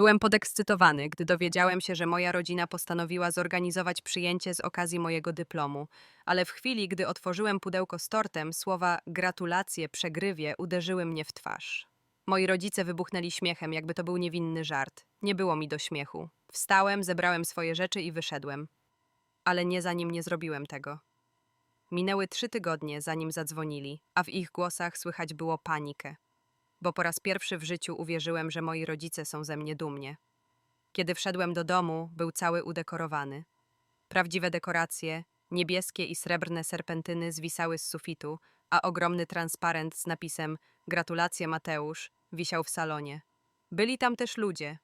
Byłem podekscytowany, gdy dowiedziałem się, że moja rodzina postanowiła zorganizować przyjęcie z okazji mojego dyplomu, ale w chwili, gdy otworzyłem pudełko z tortem, słowa gratulacje, przegrywie uderzyły mnie w twarz. Moi rodzice wybuchnęli śmiechem, jakby to był niewinny żart. Nie było mi do śmiechu. Wstałem, zebrałem swoje rzeczy i wyszedłem. Ale nie zanim nie zrobiłem tego. Minęły trzy tygodnie, zanim zadzwonili, a w ich głosach słychać było panikę bo po raz pierwszy w życiu uwierzyłem, że moi rodzice są ze mnie dumnie. Kiedy wszedłem do domu, był cały udekorowany. Prawdziwe dekoracje, niebieskie i srebrne serpentyny zwisały z sufitu, a ogromny transparent z napisem Gratulacje Mateusz wisiał w salonie. Byli tam też ludzie.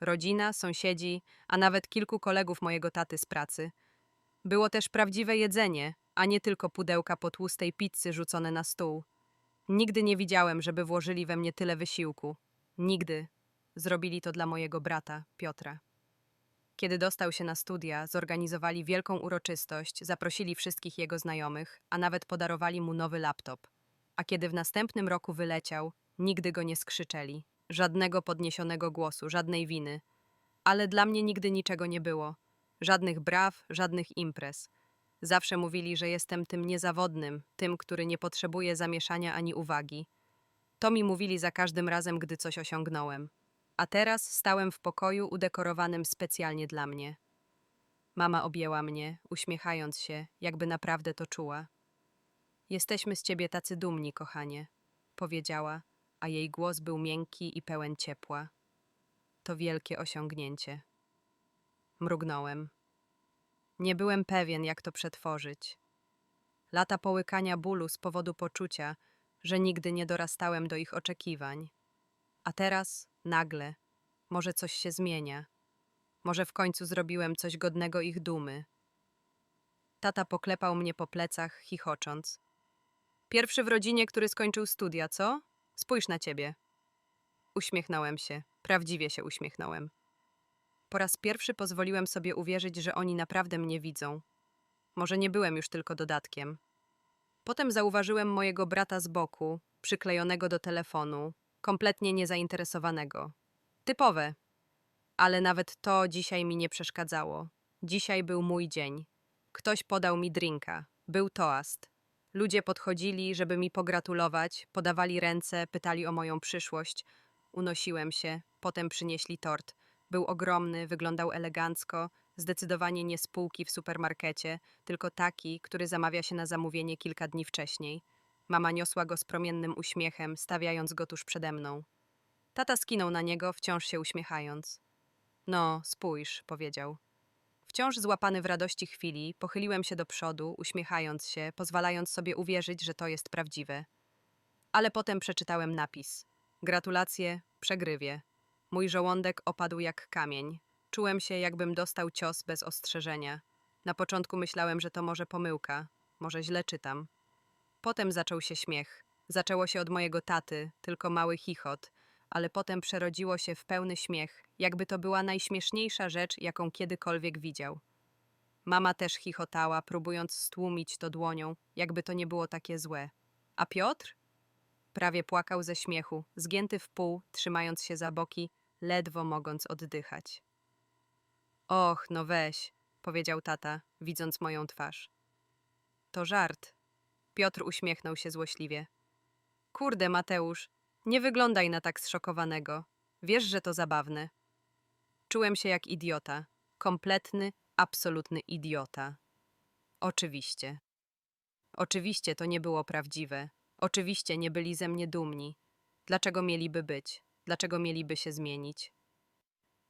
Rodzina, sąsiedzi, a nawet kilku kolegów mojego taty z pracy. Było też prawdziwe jedzenie, a nie tylko pudełka po tłustej pizzy rzucone na stół. Nigdy nie widziałem, żeby włożyli we mnie tyle wysiłku. Nigdy. Zrobili to dla mojego brata, Piotra. Kiedy dostał się na studia, zorganizowali wielką uroczystość, zaprosili wszystkich jego znajomych, a nawet podarowali mu nowy laptop. A kiedy w następnym roku wyleciał, nigdy go nie skrzyczeli. Żadnego podniesionego głosu, żadnej winy. Ale dla mnie nigdy niczego nie było. Żadnych braw, żadnych imprez. Zawsze mówili, że jestem tym niezawodnym, tym, który nie potrzebuje zamieszania ani uwagi. To mi mówili za każdym razem, gdy coś osiągnąłem. A teraz stałem w pokoju udekorowanym specjalnie dla mnie. Mama objęła mnie, uśmiechając się, jakby naprawdę to czuła. Jesteśmy z ciebie tacy dumni, kochanie, powiedziała, a jej głos był miękki i pełen ciepła. To wielkie osiągnięcie. Mrugnąłem. Nie byłem pewien, jak to przetworzyć. Lata połykania bólu z powodu poczucia, że nigdy nie dorastałem do ich oczekiwań. A teraz, nagle, może coś się zmienia. Może w końcu zrobiłem coś godnego ich dumy. Tata poklepał mnie po plecach, chichocząc. Pierwszy w rodzinie, który skończył studia, co? Spójrz na ciebie. Uśmiechnąłem się, prawdziwie się uśmiechnąłem. Po raz pierwszy pozwoliłem sobie uwierzyć, że oni naprawdę mnie widzą. Może nie byłem już tylko dodatkiem. Potem zauważyłem mojego brata z boku, przyklejonego do telefonu, kompletnie niezainteresowanego. Typowe. Ale nawet to dzisiaj mi nie przeszkadzało. Dzisiaj był mój dzień. Ktoś podał mi drinka. Był toast. Ludzie podchodzili, żeby mi pogratulować, podawali ręce, pytali o moją przyszłość. Unosiłem się, potem przynieśli tort. Był ogromny, wyglądał elegancko, zdecydowanie nie spółki w supermarkecie, tylko taki, który zamawia się na zamówienie kilka dni wcześniej. Mama niosła go z promiennym uśmiechem, stawiając go tuż przede mną. Tata skinął na niego, wciąż się uśmiechając. No, spójrz, powiedział. Wciąż złapany w radości chwili, pochyliłem się do przodu, uśmiechając się, pozwalając sobie uwierzyć, że to jest prawdziwe. Ale potem przeczytałem napis. Gratulacje, przegrywie. Mój żołądek opadł jak kamień. Czułem się, jakbym dostał cios bez ostrzeżenia. Na początku myślałem, że to może pomyłka, może źle czytam. Potem zaczął się śmiech. Zaczęło się od mojego taty, tylko mały chichot, ale potem przerodziło się w pełny śmiech, jakby to była najśmieszniejsza rzecz, jaką kiedykolwiek widział. Mama też chichotała, próbując stłumić to dłonią, jakby to nie było takie złe. A Piotr? Prawie płakał ze śmiechu, zgięty w pół, trzymając się za boki, ledwo mogąc oddychać. Och, no weź, powiedział tata, widząc moją twarz. To żart. Piotr uśmiechnął się złośliwie. Kurde, Mateusz, nie wyglądaj na tak zszokowanego. Wiesz, że to zabawne. Czułem się jak idiota. Kompletny, absolutny idiota. Oczywiście. Oczywiście to nie było prawdziwe. Oczywiście nie byli ze mnie dumni. Dlaczego mieliby być? Dlaczego mieliby się zmienić?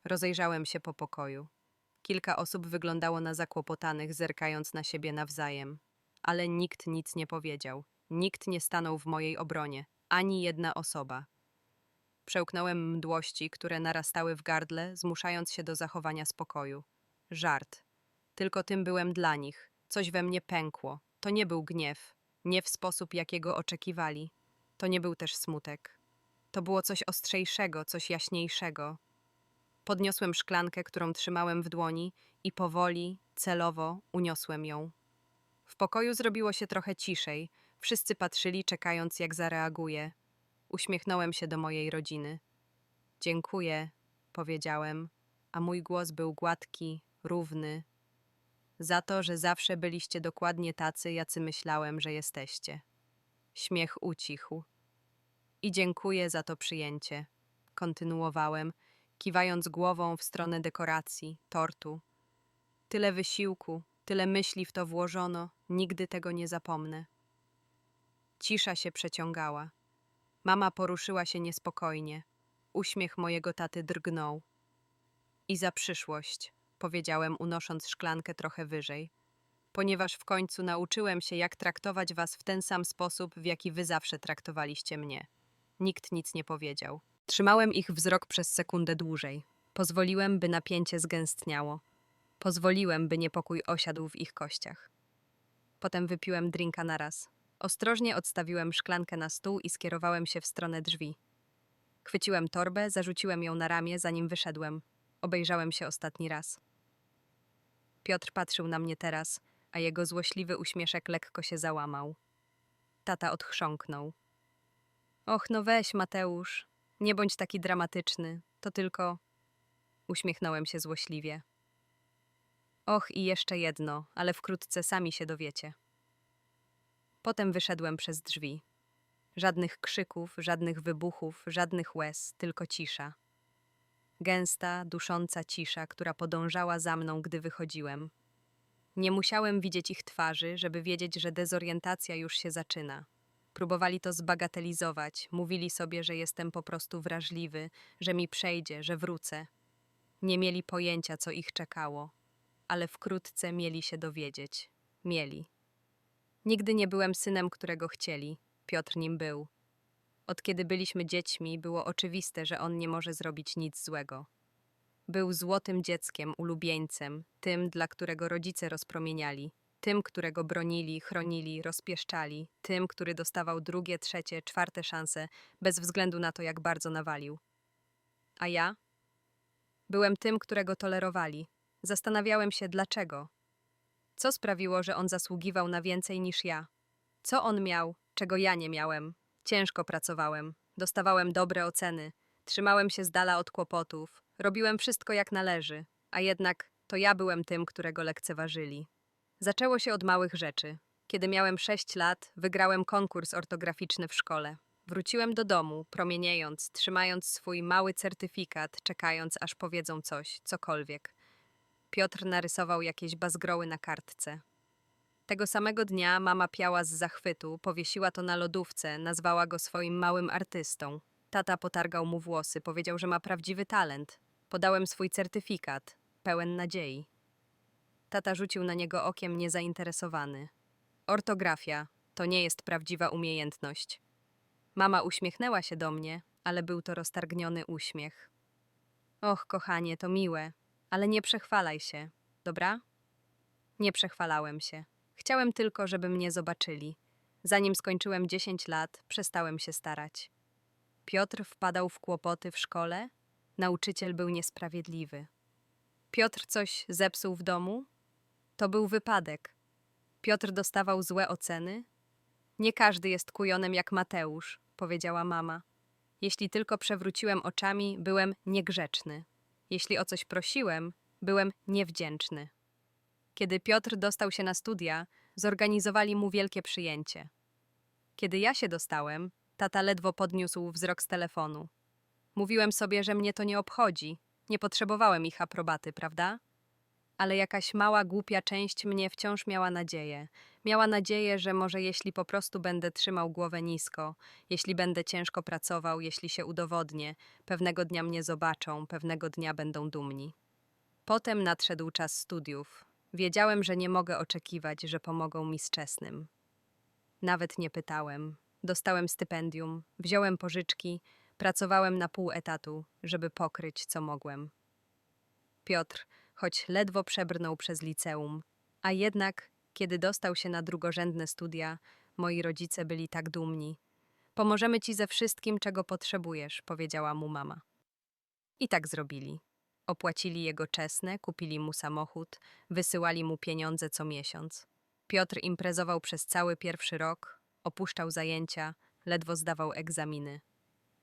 Rozejrzałem się po pokoju. Kilka osób wyglądało na zakłopotanych, zerkając na siebie nawzajem. Ale nikt nic nie powiedział. Nikt nie stanął w mojej obronie. Ani jedna osoba. Przełknąłem mdłości, które narastały w gardle, zmuszając się do zachowania spokoju. Żart. Tylko tym byłem dla nich. Coś we mnie pękło. To nie był gniew. Nie w sposób, jakiego oczekiwali. To nie był też smutek. To było coś ostrzejszego, coś jaśniejszego. Podniosłem szklankę, którą trzymałem w dłoni i powoli, celowo uniosłem ją. W pokoju zrobiło się trochę ciszej. Wszyscy patrzyli, czekając, jak zareaguje. Uśmiechnąłem się do mojej rodziny. Dziękuję, powiedziałem, a mój głos był gładki, równy. Za to, że zawsze byliście dokładnie tacy, jacy myślałem, że jesteście. Śmiech ucichł. I dziękuję za to przyjęcie. Kontynuowałem, kiwając głową w stronę dekoracji, tortu. Tyle wysiłku, tyle myśli w to włożono, nigdy tego nie zapomnę. Cisza się przeciągała. Mama poruszyła się niespokojnie. Uśmiech mojego taty drgnął. I za przyszłość, powiedziałem, unosząc szklankę trochę wyżej, ponieważ w końcu nauczyłem się, jak traktować was w ten sam sposób, w jaki wy zawsze traktowaliście mnie. Nikt nic nie powiedział. Trzymałem ich wzrok przez sekundę dłużej. Pozwoliłem, by napięcie zgęstniało. Pozwoliłem, by niepokój osiadł w ich kościach. Potem wypiłem drinka naraz. Ostrożnie odstawiłem szklankę na stół i skierowałem się w stronę drzwi. Chwyciłem torbę, zarzuciłem ją na ramię, zanim wyszedłem. Obejrzałem się ostatni raz. Piotr patrzył na mnie teraz, a jego złośliwy uśmieszek lekko się załamał. Tata odchrząknął. Och, no weź, Mateusz, nie bądź taki dramatyczny, to tylko. Uśmiechnąłem się złośliwie. Och, i jeszcze jedno, ale wkrótce sami się dowiecie. Potem wyszedłem przez drzwi. Żadnych krzyków, żadnych wybuchów, żadnych łez, tylko cisza. Gęsta, dusząca cisza, która podążała za mną, gdy wychodziłem. Nie musiałem widzieć ich twarzy, żeby wiedzieć, że dezorientacja już się zaczyna. Próbowali to zbagatelizować, mówili sobie, że jestem po prostu wrażliwy, że mi przejdzie, że wrócę. Nie mieli pojęcia, co ich czekało, ale wkrótce mieli się dowiedzieć. Mieli. Nigdy nie byłem synem, którego chcieli. Piotr nim był. Od kiedy byliśmy dziećmi, było oczywiste, że on nie może zrobić nic złego. Był złotym dzieckiem, ulubieńcem, tym, dla którego rodzice rozpromieniali, tym, którego bronili, chronili, rozpieszczali, tym, który dostawał drugie, trzecie, czwarte szanse, bez względu na to, jak bardzo nawalił. A ja? Byłem tym, którego tolerowali. Zastanawiałem się, dlaczego. Co sprawiło, że on zasługiwał na więcej niż ja? Co on miał, czego ja nie miałem? Ciężko pracowałem, dostawałem dobre oceny, trzymałem się z dala od kłopotów, robiłem wszystko jak należy, a jednak to ja byłem tym, którego lekceważyli. Zaczęło się od małych rzeczy. Kiedy miałem sześć lat, wygrałem konkurs ortograficzny w szkole. Wróciłem do domu, promieniejąc, trzymając swój mały certyfikat, czekając, aż powiedzą coś, cokolwiek. Piotr narysował jakieś bazgroły na kartce. Tego samego dnia mama piała z zachwytu, powiesiła to na lodówce, nazwała go swoim małym artystą. Tata potargał mu włosy, powiedział, że ma prawdziwy talent. Podałem swój certyfikat, pełen nadziei. Tata rzucił na niego okiem niezainteresowany. Ortografia to nie jest prawdziwa umiejętność. Mama uśmiechnęła się do mnie, ale był to roztargniony uśmiech. Och, kochanie, to miłe, ale nie przechwalaj się, dobra? Nie przechwalałem się. Chciałem tylko, żeby mnie zobaczyli. Zanim skończyłem 10 lat, przestałem się starać. Piotr wpadał w kłopoty w szkole, nauczyciel był niesprawiedliwy. Piotr coś zepsuł w domu? To był wypadek. Piotr dostawał złe oceny? Nie każdy jest kujonem jak Mateusz, powiedziała mama. Jeśli tylko przewróciłem oczami, byłem niegrzeczny. Jeśli o coś prosiłem, byłem niewdzięczny. Kiedy Piotr dostał się na studia, zorganizowali mu wielkie przyjęcie. Kiedy ja się dostałem, tata ledwo podniósł wzrok z telefonu. Mówiłem sobie, że mnie to nie obchodzi, nie potrzebowałem ich aprobaty, prawda? Ale jakaś mała, głupia część mnie wciąż miała nadzieję. Miała nadzieję, że może jeśli po prostu będę trzymał głowę nisko, jeśli będę ciężko pracował, jeśli się udowodnię, pewnego dnia mnie zobaczą, pewnego dnia będą dumni. Potem nadszedł czas studiów. Wiedziałem, że nie mogę oczekiwać, że pomogą mi z czesnym. Nawet nie pytałem. Dostałem stypendium, wziąłem pożyczki, pracowałem na pół etatu, żeby pokryć, co mogłem. Piotr, choć ledwo przebrnął przez liceum, a jednak, kiedy dostał się na drugorzędne studia, moi rodzice byli tak dumni. Pomożemy ci ze wszystkim, czego potrzebujesz, powiedziała mu mama. I tak zrobili. Opłacili jego czesne, kupili mu samochód, wysyłali mu pieniądze co miesiąc. Piotr imprezował przez cały pierwszy rok, opuszczał zajęcia, ledwo zdawał egzaminy.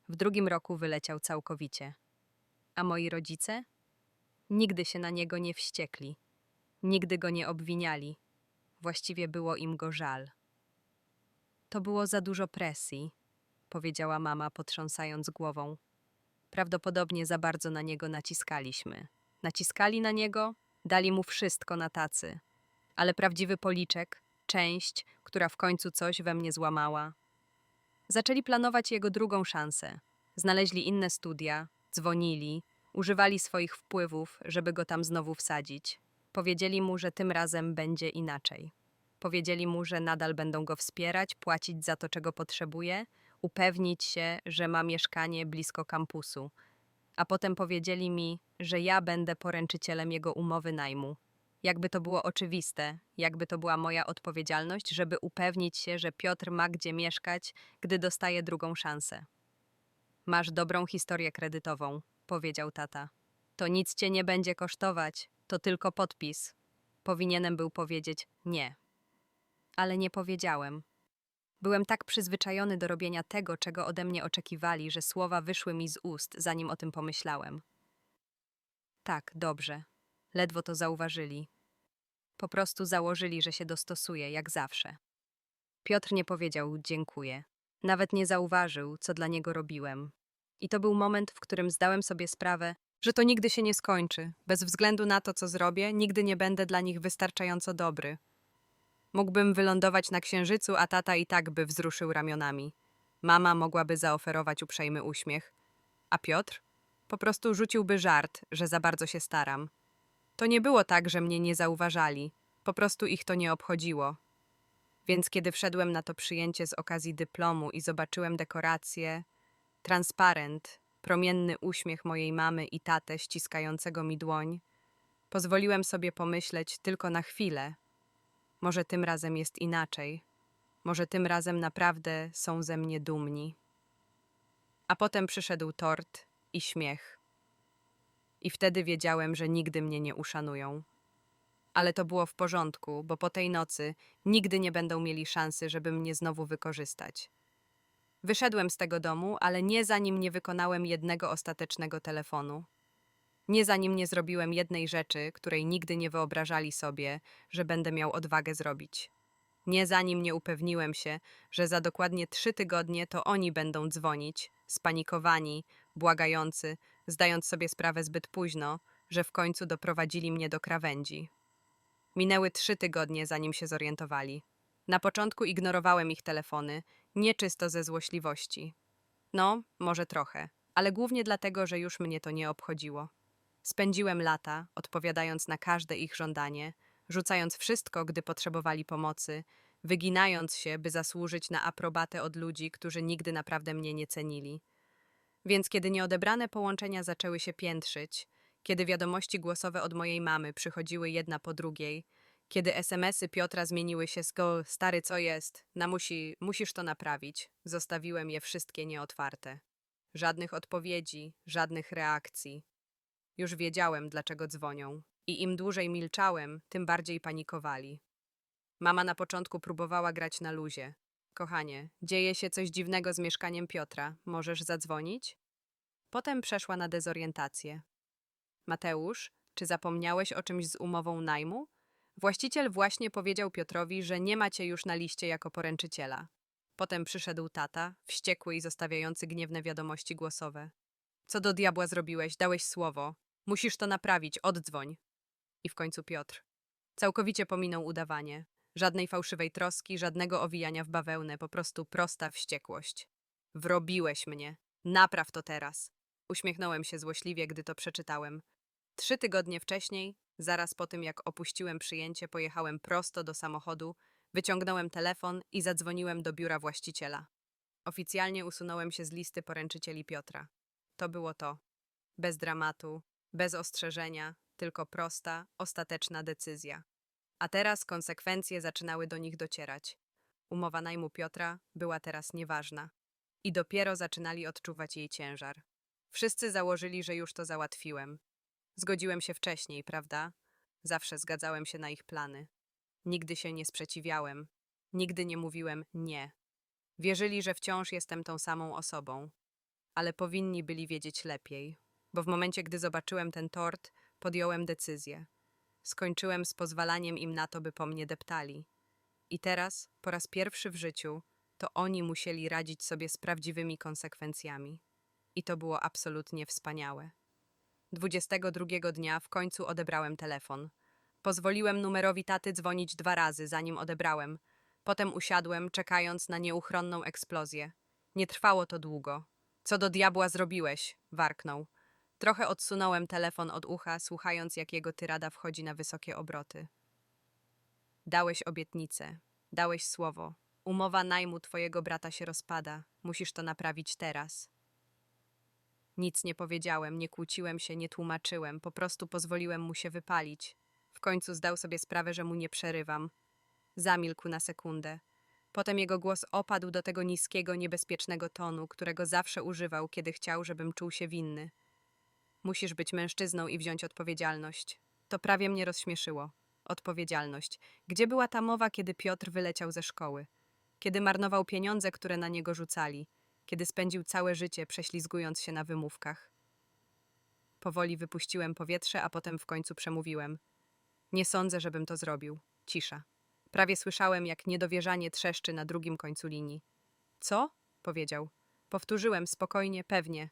W drugim roku wyleciał całkowicie. A moi rodzice? Nigdy się na niego nie wściekli. Nigdy go nie obwiniali. Właściwie było im go żal. To było za dużo presji, powiedziała mama, potrząsając głową. Prawdopodobnie za bardzo na niego naciskaliśmy. Naciskali na niego, dali mu wszystko na tacy. Ale prawdziwy policzek, część, która w końcu coś we mnie złamała. Zaczęli planować jego drugą szansę. Znaleźli inne studia, dzwonili, używali swoich wpływów, żeby go tam znowu wsadzić. Powiedzieli mu, że tym razem będzie inaczej. Powiedzieli mu, że nadal będą go wspierać, płacić za to, czego potrzebuje, upewnić się, że ma mieszkanie blisko kampusu. A potem powiedzieli mi, że ja będę poręczycielem jego umowy najmu. Jakby to było oczywiste, jakby to była moja odpowiedzialność, żeby upewnić się, że Piotr ma gdzie mieszkać, gdy dostaje drugą szansę. Masz dobrą historię kredytową, powiedział tata. To nic cię nie będzie kosztować, to tylko podpis. Powinienem był powiedzieć nie. Ale nie powiedziałem. Byłem tak przyzwyczajony do robienia tego, czego ode mnie oczekiwali, że słowa wyszły mi z ust, zanim o tym pomyślałem. Tak, dobrze. Ledwo to zauważyli. Po prostu założyli, że się dostosuje, jak zawsze. Piotr nie powiedział dziękuję. Nawet nie zauważył, co dla niego robiłem. I to był moment, w którym zdałem sobie sprawę, że to nigdy się nie skończy. Bez względu na to, co zrobię, nigdy nie będę dla nich wystarczająco dobry. Mógłbym wylądować na księżycu, a tata i tak by wzruszył ramionami. Mama mogłaby zaoferować uprzejmy uśmiech. A Piotr? Po prostu rzuciłby żart, że za bardzo się staram. To nie było tak, że mnie nie zauważali. Po prostu ich to nie obchodziło. Więc kiedy wszedłem na to przyjęcie z okazji dyplomu i zobaczyłem dekoracje, transparent, promienny uśmiech mojej mamy i tatę ściskającego mi dłoń, pozwoliłem sobie pomyśleć tylko na chwilę. Może tym razem jest inaczej. Może tym razem naprawdę są ze mnie dumni. A potem przyszedł tort i śmiech. I wtedy wiedziałem, że nigdy mnie nie uszanują. Ale to było w porządku, bo po tej nocy nigdy nie będą mieli szansy, żeby mnie znowu wykorzystać. Wyszedłem z tego domu, ale nie zanim nie wykonałem jednego ostatecznego telefonu. Nie zanim nie zrobiłem jednej rzeczy, której nigdy nie wyobrażali sobie, że będę miał odwagę zrobić. Nie zanim nie upewniłem się, że za dokładnie trzy tygodnie to oni będą dzwonić, spanikowani, błagający, zdając sobie sprawę zbyt późno, że w końcu doprowadzili mnie do krawędzi. Minęły trzy tygodnie, zanim się zorientowali. Na początku ignorowałem ich telefony, nie czysto ze złośliwości. No, może trochę, ale głównie dlatego, że już mnie to nie obchodziło. Spędziłem lata, odpowiadając na każde ich żądanie, rzucając wszystko, gdy potrzebowali pomocy, wyginając się, by zasłużyć na aprobatę od ludzi, którzy nigdy naprawdę mnie nie cenili. Więc kiedy nieodebrane połączenia zaczęły się piętrzyć, kiedy wiadomości głosowe od mojej mamy przychodziły jedna po drugiej, kiedy SMS-y Piotra zmieniły się z go stary co jest, na musi, musisz to naprawić, zostawiłem je wszystkie nieotwarte. Żadnych odpowiedzi, żadnych reakcji. Już wiedziałem, dlaczego dzwonią. I im dłużej milczałem, tym bardziej panikowali. Mama na początku próbowała grać na luzie. Kochanie, dzieje się coś dziwnego z mieszkaniem Piotra. Możesz zadzwonić? Potem przeszła na dezorientację. Mateusz, czy zapomniałeś o czymś z umową najmu? Właściciel właśnie powiedział Piotrowi, że nie macie już na liście jako poręczyciela. Potem przyszedł tata, wściekły i zostawiający gniewne wiadomości głosowe. Co do diabła zrobiłeś? Dałeś słowo. Musisz to naprawić, oddzwoń. I w końcu Piotr. Całkowicie pominął udawanie. Żadnej fałszywej troski, żadnego owijania w bawełnę, po prostu prosta wściekłość. Wrobiłeś mnie. Napraw to teraz. Uśmiechnąłem się złośliwie, gdy to przeczytałem. Trzy tygodnie wcześniej, zaraz po tym jak opuściłem przyjęcie, pojechałem prosto do samochodu, wyciągnąłem telefon i zadzwoniłem do biura właściciela. Oficjalnie usunąłem się z listy poręczycieli Piotra. To było to. Bez dramatu, bez ostrzeżenia, tylko prosta, ostateczna decyzja. A teraz konsekwencje zaczynały do nich docierać. Umowa najmu Piotra była teraz nieważna. I dopiero zaczynali odczuwać jej ciężar. Wszyscy założyli, że już to załatwiłem. Zgodziłem się wcześniej, prawda? Zawsze zgadzałem się na ich plany. Nigdy się nie sprzeciwiałem. Nigdy nie mówiłem nie. Wierzyli, że wciąż jestem tą samą osobą. Ale powinni byli wiedzieć lepiej, bo w momencie, gdy zobaczyłem ten tort, podjąłem decyzję. Skończyłem z pozwalaniem im na to, by po mnie deptali. I teraz, po raz pierwszy w życiu, to oni musieli radzić sobie z prawdziwymi konsekwencjami. I to było absolutnie wspaniałe. 22 dnia w końcu odebrałem telefon. Pozwoliłem numerowi taty dzwonić dwa razy, zanim odebrałem. Potem usiadłem, czekając na nieuchronną eksplozję. Nie trwało to długo. Co do diabła zrobiłeś? warknął. Trochę odsunąłem telefon od ucha, słuchając, jak jego tyrada wchodzi na wysokie obroty. Dałeś obietnicę, dałeś słowo. Umowa najmu twojego brata się rozpada. Musisz to naprawić teraz. Nic nie powiedziałem, nie kłóciłem się, nie tłumaczyłem, po prostu pozwoliłem mu się wypalić. W końcu zdał sobie sprawę, że mu nie przerywam. Zamilkł na sekundę. Potem jego głos opadł do tego niskiego, niebezpiecznego tonu, którego zawsze używał, kiedy chciał, żebym czuł się winny. Musisz być mężczyzną i wziąć odpowiedzialność. To prawie mnie rozśmieszyło. Odpowiedzialność. Gdzie była ta mowa, kiedy Piotr wyleciał ze szkoły? Kiedy marnował pieniądze, które na niego rzucali? Kiedy spędził całe życie prześlizgując się na wymówkach? Powoli wypuściłem powietrze, a potem w końcu przemówiłem. Nie sądzę, żebym to zrobił. Cisza. Prawie słyszałem, jak niedowierzanie trzeszczy na drugim końcu linii. Co? powiedział. Powtórzyłem spokojnie, pewnie.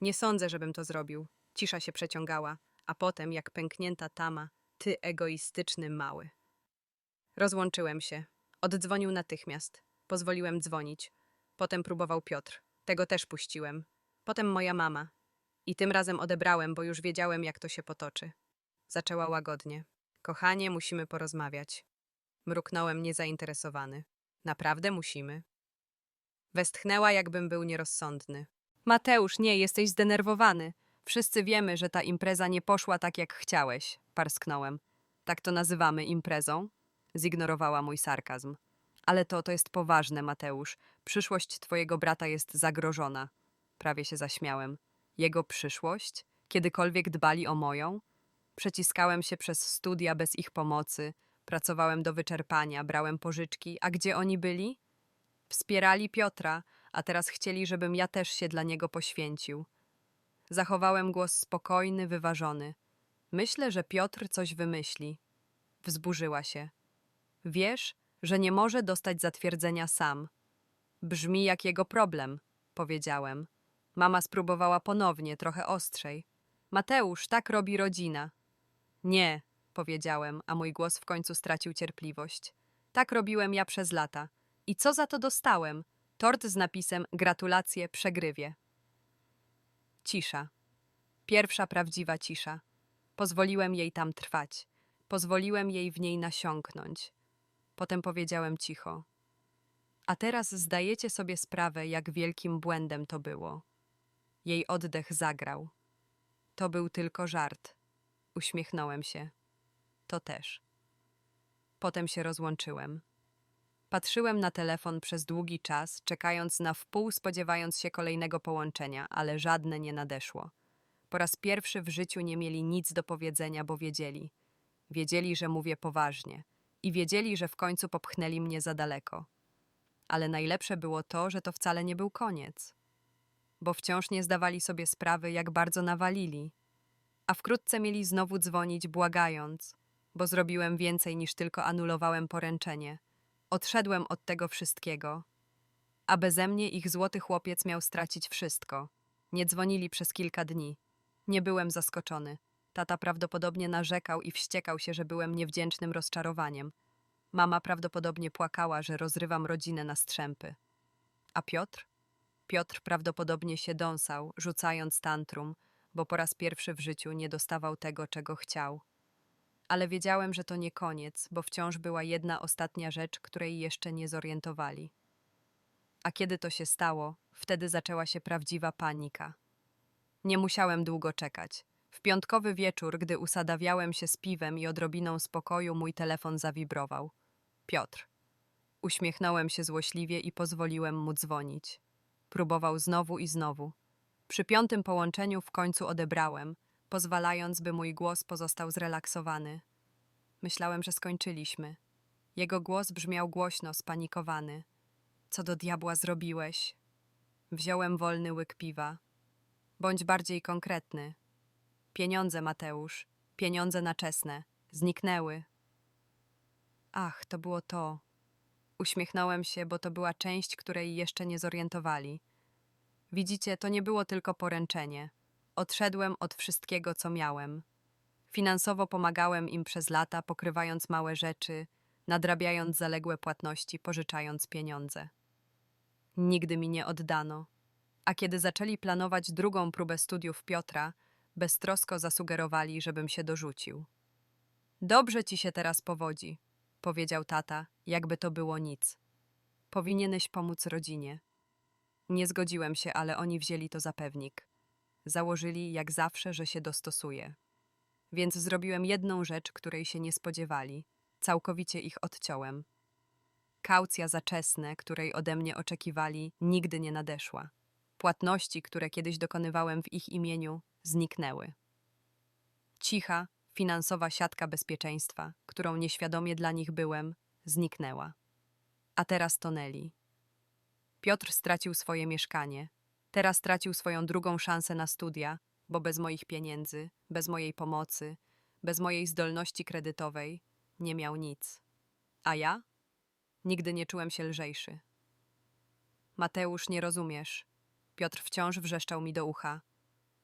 Nie sądzę, żebym to zrobił. Cisza się przeciągała, a potem, jak pęknięta tama, ty egoistyczny mały. Rozłączyłem się. Oddzwonił natychmiast. Pozwoliłem dzwonić. Potem próbował Piotr. Tego też puściłem. Potem moja mama. I tym razem odebrałem, bo już wiedziałem, jak to się potoczy. Zaczęła łagodnie. Kochanie, musimy porozmawiać. Mruknąłem niezainteresowany. Naprawdę musimy? Westchnęła, jakbym był nierozsądny. Mateusz, nie, jesteś zdenerwowany. Wszyscy wiemy, że ta impreza nie poszła tak, jak chciałeś, parsknąłem. Tak to nazywamy imprezą? Zignorowała mój sarkazm. Ale to, to jest poważne, Mateusz. Przyszłość twojego brata jest zagrożona. Prawie się zaśmiałem. Jego przyszłość? Kiedykolwiek dbali o moją? Przeciskałem się przez studia bez ich pomocy, pracowałem do wyczerpania, brałem pożyczki, a gdzie oni byli? Wspierali Piotra, a teraz chcieli, żebym ja też się dla niego poświęcił. Zachowałem głos spokojny, wyważony. Myślę, że Piotr coś wymyśli. Wzburzyła się. Wiesz, że nie może dostać zatwierdzenia sam. Brzmi jak jego problem, powiedziałem. Mama spróbowała ponownie, trochę ostrzej. Mateusz, tak robi rodzina. Nie, powiedziałem, a mój głos w końcu stracił cierpliwość. Tak robiłem ja przez lata. I co za to dostałem? Tort z napisem Gratulacje, przegrywie. Cisza. Pierwsza prawdziwa cisza. Pozwoliłem jej tam trwać. Pozwoliłem jej w niej nasiąknąć. Potem powiedziałem cicho. A teraz zdajecie sobie sprawę, jak wielkim błędem to było. Jej oddech zagrał. To był tylko żart. Uśmiechnąłem się. To też. Potem się rozłączyłem. Patrzyłem na telefon przez długi czas, czekając na wpół, spodziewając się kolejnego połączenia, ale żadne nie nadeszło. Po raz pierwszy w życiu nie mieli nic do powiedzenia, bo wiedzieli. Wiedzieli, że mówię poważnie. I wiedzieli, że w końcu popchnęli mnie za daleko. Ale najlepsze było to, że to wcale nie był koniec. Bo wciąż nie zdawali sobie sprawy, jak bardzo nawalili. A wkrótce mieli znowu dzwonić, błagając, bo zrobiłem więcej niż tylko anulowałem poręczenie. Odszedłem od tego wszystkiego, a beze mnie ich złoty chłopiec miał stracić wszystko. Nie dzwonili przez kilka dni. Nie byłem zaskoczony. Tata prawdopodobnie narzekał i wściekał się, że byłem niewdzięcznym rozczarowaniem. Mama prawdopodobnie płakała, że rozrywam rodzinę na strzępy. A Piotr? Piotr prawdopodobnie się dąsał, rzucając tantrum, bo po raz pierwszy w życiu nie dostawał tego, czego chciał. Ale wiedziałem, że to nie koniec, bo wciąż była jedna ostatnia rzecz, której jeszcze nie zorientowali. A kiedy to się stało, wtedy zaczęła się prawdziwa panika. Nie musiałem długo czekać. W piątkowy wieczór, gdy usadawiałem się z piwem i odrobiną spokoju, mój telefon zawibrował. Piotr. Uśmiechnąłem się złośliwie i pozwoliłem mu dzwonić. Próbował znowu i znowu. Przy piątym połączeniu w końcu odebrałem, pozwalając, by mój głos pozostał zrelaksowany. Myślałem, że skończyliśmy. Jego głos brzmiał głośno, spanikowany. Co do diabła zrobiłeś? Wziąłem wolny łyk piwa. Bądź bardziej konkretny, Pieniądze, Mateusz. Pieniądze na czesne. Zniknęły. Ach, to było to. Uśmiechnąłem się, bo to była część, której jeszcze nie zorientowali. Widzicie, to nie było tylko poręczenie. Odszedłem od wszystkiego, co miałem. Finansowo pomagałem im przez lata, pokrywając małe rzeczy, nadrabiając zaległe płatności, pożyczając pieniądze. Nigdy mi nie oddano. A kiedy zaczęli planować drugą próbę studiów Piotra, beztrosko zasugerowali, żebym się dorzucił. Dobrze ci się teraz powodzi, powiedział tata, jakby to było nic. Powinieneś pomóc rodzinie. Nie zgodziłem się, ale oni wzięli to za pewnik. Założyli, jak zawsze, że się dostosuje. Więc zrobiłem jedną rzecz, której się nie spodziewali. Całkowicie ich odciąłem. Kaucja za czesne, której ode mnie oczekiwali, nigdy nie nadeszła. Płatności, które kiedyś dokonywałem w ich imieniu, zniknęły. Cicha, finansowa siatka bezpieczeństwa, którą nieświadomie dla nich byłem, zniknęła. A teraz tonęli. Piotr stracił swoje mieszkanie. Teraz stracił swoją drugą szansę na studia, bo bez moich pieniędzy, bez mojej pomocy, bez mojej zdolności kredytowej nie miał nic. A ja? Nigdy nie czułem się lżejszy. Mateusz, nie rozumiesz. Piotr wciąż wrzeszczał mi do ucha.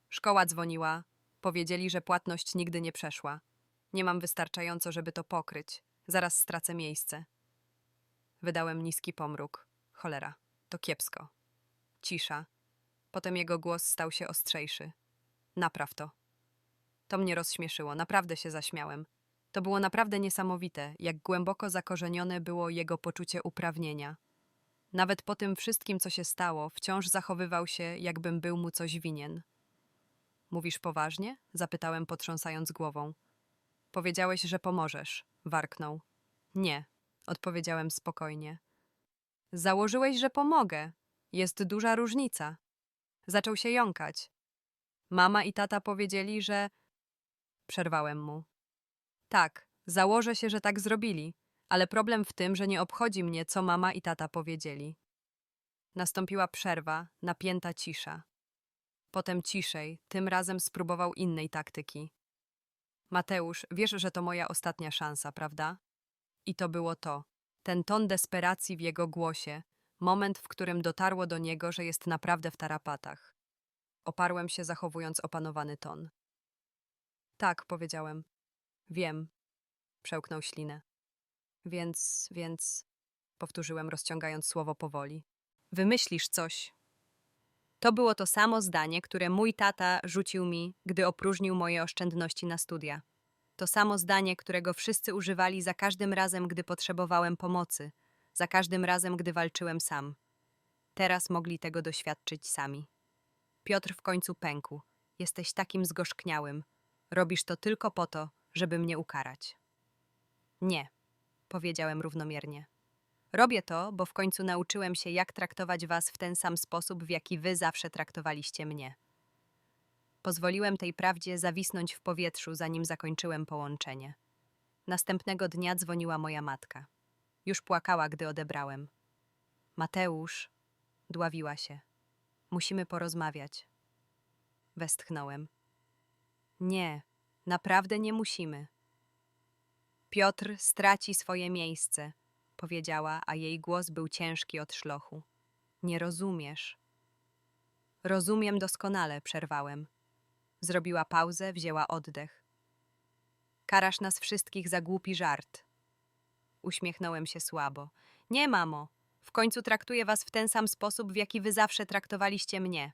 Szkoła dzwoniła. Powiedzieli, że płatność nigdy nie przeszła. Nie mam wystarczająco, żeby to pokryć. Zaraz stracę miejsce. Wydałem niski pomruk. Cholera, to kiepsko. Cisza. Potem jego głos stał się ostrzejszy. Napraw to. To mnie rozśmieszyło, naprawdę się zaśmiałem. To było naprawdę niesamowite, jak głęboko zakorzenione było jego poczucie uprawnienia. Nawet po tym wszystkim, co się stało, wciąż zachowywał się, jakbym był mu coś winien. Mówisz poważnie? zapytałem, potrząsając głową. Powiedziałeś, że pomożesz, warknął. Nie, odpowiedziałem spokojnie. Założyłeś, że pomogę. Jest duża różnica. Zaczął się jąkać. Mama i tata powiedzieli, że. Przerwałem mu. Tak, założę się, że tak zrobili, ale problem w tym, że nie obchodzi mnie, co mama i tata powiedzieli. Nastąpiła przerwa, napięta cisza. Potem ciszej, tym razem spróbował innej taktyki. Mateusz, wiesz, że to moja ostatnia szansa, prawda? I to było to. Ten ton desperacji w jego głosie, moment, w którym dotarło do niego, że jest naprawdę w tarapatach. Oparłem się, zachowując opanowany ton. Tak, powiedziałem. Wiem. Przełknął ślinę. Więc, więc. Powtórzyłem, rozciągając słowo powoli. Wymyślisz coś. To było to samo zdanie, które mój tata rzucił mi, gdy opróżnił moje oszczędności na studia. To samo zdanie, którego wszyscy używali za każdym razem, gdy potrzebowałem pomocy, za każdym razem, gdy walczyłem sam. Teraz mogli tego doświadczyć sami. Piotr w końcu pękł. Jesteś takim zgorzkniałym. Robisz to tylko po to, żeby mnie ukarać. Nie, powiedziałem równomiernie. Robię to, bo w końcu nauczyłem się, jak traktować was w ten sam sposób, w jaki wy zawsze traktowaliście mnie. Pozwoliłem tej prawdzie zawisnąć w powietrzu, zanim zakończyłem połączenie. Następnego dnia dzwoniła moja matka. Już płakała, gdy odebrałem. Mateusz, dławiła się. Musimy porozmawiać. Westchnąłem. Nie, naprawdę nie musimy. Piotr straci swoje miejsce, powiedziała, a jej głos był ciężki od szlochu. Nie rozumiesz. Rozumiem doskonale, przerwałem. Zrobiła pauzę, wzięła oddech. Karasz nas wszystkich za głupi żart. Uśmiechnąłem się słabo. Nie, mamo. W końcu traktuję was w ten sam sposób, w jaki wy zawsze traktowaliście mnie.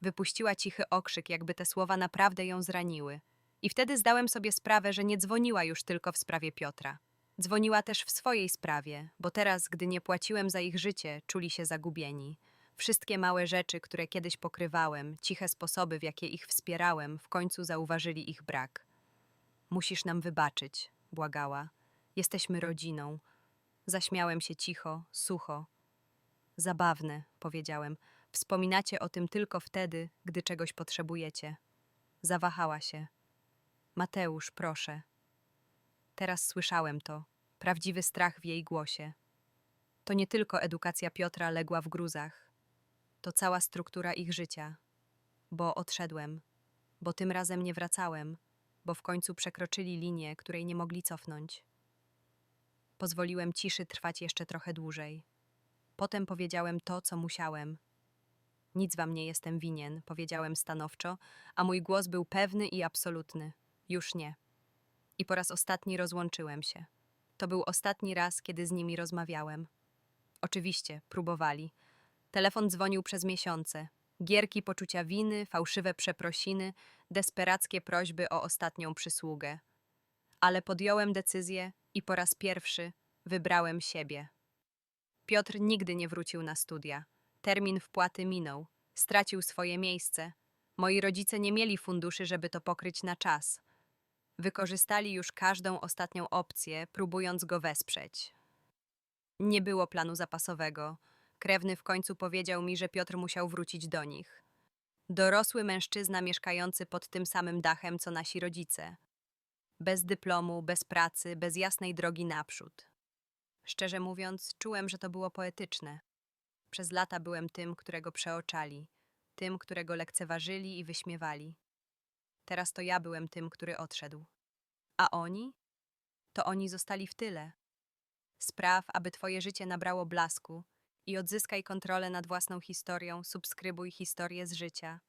Wypuściła cichy okrzyk, jakby te słowa naprawdę ją zraniły. I wtedy zdałem sobie sprawę, że nie dzwoniła już tylko w sprawie Piotra. Dzwoniła też w swojej sprawie, bo teraz, gdy nie płaciłem za ich życie, czuli się zagubieni. Wszystkie małe rzeczy, które kiedyś pokrywałem, ciche sposoby, w jakie ich wspierałem, w końcu zauważyli ich brak. Musisz nam wybaczyć, błagała. Jesteśmy rodziną. Zaśmiałem się cicho, sucho. Zabawne, powiedziałem. Wspominacie o tym tylko wtedy, gdy czegoś potrzebujecie. Zawahała się. Mateusz, proszę. Teraz słyszałem to. Prawdziwy strach w jej głosie. To nie tylko edukacja Piotra legła w gruzach. To cała struktura ich życia. Bo odszedłem. bo tym razem nie wracałem, bo w końcu przekroczyli linię, której nie mogli cofnąć. Pozwoliłem ciszy trwać jeszcze trochę dłużej. Potem powiedziałem to, co musiałem. Nic wam nie jestem winien, powiedziałem stanowczo, a mój głos był pewny i absolutny. Już nie. I po raz ostatni rozłączyłem się. To był ostatni raz, kiedy z nimi rozmawiałem. Oczywiście, próbowali. Telefon dzwonił przez miesiące. Gierki poczucia winy, fałszywe przeprosiny, desperackie prośby o ostatnią przysługę. Ale podjąłem decyzję i po raz pierwszy wybrałem siebie. Piotr nigdy nie wrócił na studia. Termin wpłaty minął. Stracił swoje miejsce. Moi rodzice nie mieli funduszy, żeby to pokryć na czas. Wykorzystali już każdą ostatnią opcję, próbując go wesprzeć. Nie było planu zapasowego. Krewny w końcu powiedział mi, że Piotr musiał wrócić do nich. Dorosły mężczyzna mieszkający pod tym samym dachem co nasi rodzice. Bez dyplomu, bez pracy, bez jasnej drogi naprzód. Szczerze mówiąc, czułem, że to było poetyczne. Przez lata byłem tym, którego przeoczali, tym, którego lekceważyli i wyśmiewali. Teraz to ja byłem tym, który odszedł. A oni? To oni zostali w tyle. Spraw, aby Twoje życie nabrało blasku i odzyskaj kontrolę nad własną historią, subskrybuj historię z życia.